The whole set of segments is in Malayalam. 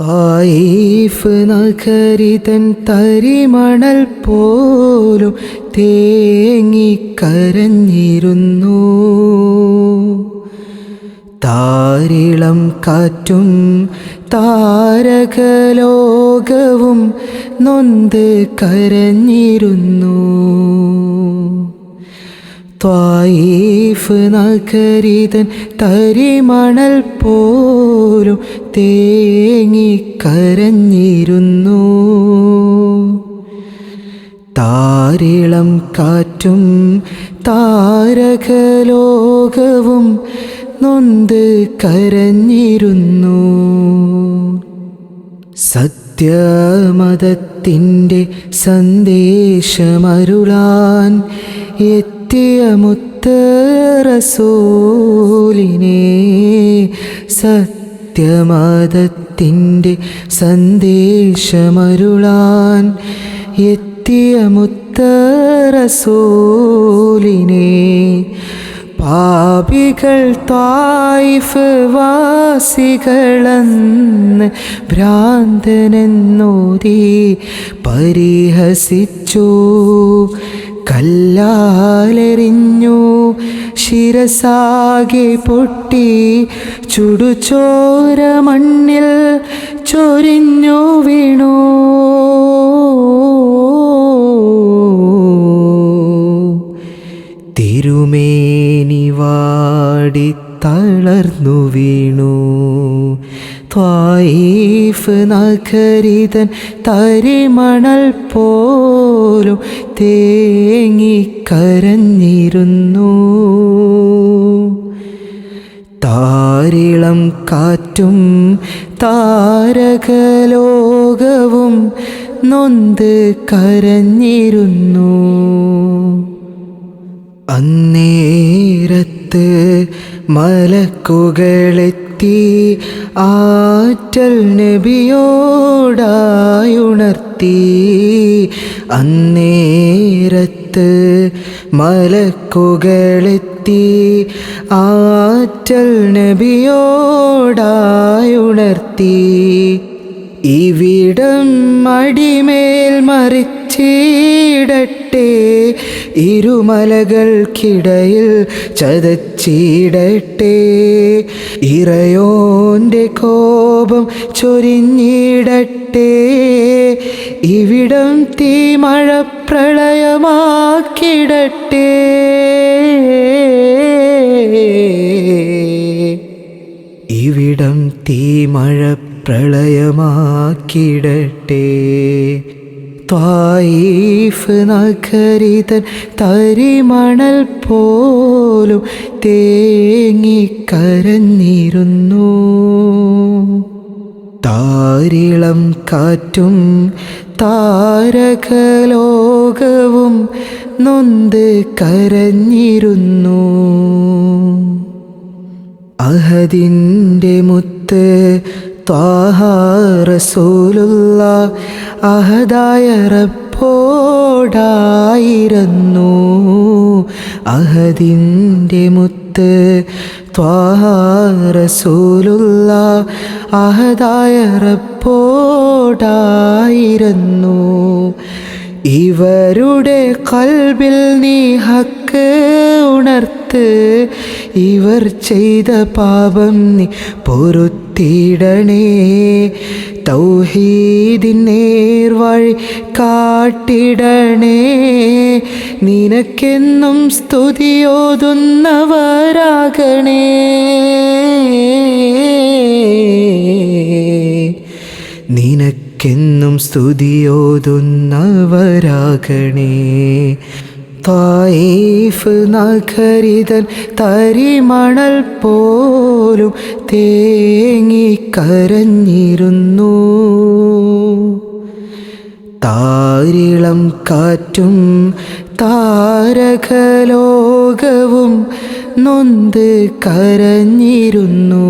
തായിഫ് നഗരിതൻ തരിമണൽ പോലും തേങ്ങിക്കരഞ്ഞിരുന്നു താരിളം കാറ്റും താരകലോകവും നൊന്ത് കരഞ്ഞിരുന്നു. ത്വായിഫ് നഗരിതൻ തരിമണൽ പോലും തേങ്ങിക്കരഞ്ഞിരുന്നു താരിളം കാറ്റും താരകലോകവും നൊന്ത് കരഞ്ഞിരുന്നു. സത്യമതത്തിന്റെ സന്ദേശമരുളാൻ എത്തിയ മുത്തറസൂലിനെ സത്യമതത്തിന്റെ സന്ദേശമരുളാൻ എത്തിയ മുത്തറസൂലിനെ പാപികൾ തായിഫ് വാസികളെന്ന് ഭ്രാന്തനെന്നോതി പരിഹസിച്ചു കല്ലാലെറിഞ്ഞു. ശിരസാകെ പൊട്ടി ചുടുചോര മണ്ണിൽ ചൊരിഞ്ഞു വീണു. തിരുമേനി വാടി തളർന്നു വീണു. ത്വായിഫ് നഖരിതൻ തരിമണൽ പോലും തേങ്ങിക്കരഞ്ഞിരുന്നു താരിളം കാറ്റും താരകലോകവും നൊന്ത് കരഞ്ഞിരുന്നു. അന്നേരത്ത് മലക്കുകളെത്തി ആറ്റൽ നബിയോടായുണർത്തി അന്നേരത്ത് മലക്കുകളെത്തി ആറ്റൽ നബിയോടായുണർത്തി ഇവിടം അടിമേൽ മറിച്ചിടട്ടെ ഇരുമലകൾക്കിടയിൽ ചതച്ചിടട്ടെ. ഇറയോന്റെ കോപം ചൊരിഞ്ഞിടട്ടെ. ഇവിടം തീമഴ പ്രളയമാക്കിടട്ടെ ഇവിടം തീമഴ പ്രളയമാക്കിടട്ടെ ത്വായിഫ് നഗരിതൻ തരിമണൽ പോലും തേങ്ങിക്കരഞ്ഞിരുന്നു താരിളം കാറ്റും താരകലോകവും നൊന്ത് കരഞ്ഞിരുന്നു. അഹദിന്റെ മുത്ത് ത്വാഹാറസൂലുള്ള അഹദായ റബ്ബോടായിരുന്നു. അഹദിന്റെ മുത്ത് ത്വാഹാറസൂലുള്ള അഹദായ റബ്ബോടായിരുന്നു. ഇവരുടെ കൽബിൽ നീ ഹക്ക് ഉണർത്ത് ഇവർ ചെയ്ത പാപം നീ പൊറുത്തിടണേ തൗഹീദിൻ നേർവഴി കാട്ടിടണേ. നിനക്കെന്നും സ്തുതിയോതുന്നവരാകണേ നിനക്കെന്നും സ്തുതിയോതുന്നവരാകണേ. തായിഫ് നഖരിതൻ തരിമണൽ പോലും തേങ്ങിക്കരഞ്ഞിരുന്നു താരിളം കാറ്റും താരകലോകവും നൊന്ത് കരഞ്ഞിരുന്നു.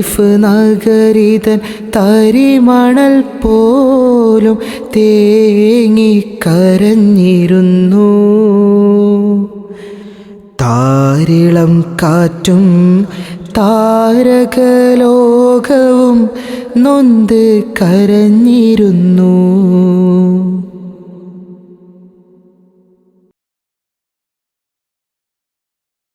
തായിഫ് നഗരിതൻ തരിമണൽ പോലും തേങ്ങിക്കരഞ്ഞിരുന്നു താരിളം കാറ്റും താരകലോകവും നൊന്ത് കരഞ്ഞിരുന്നു.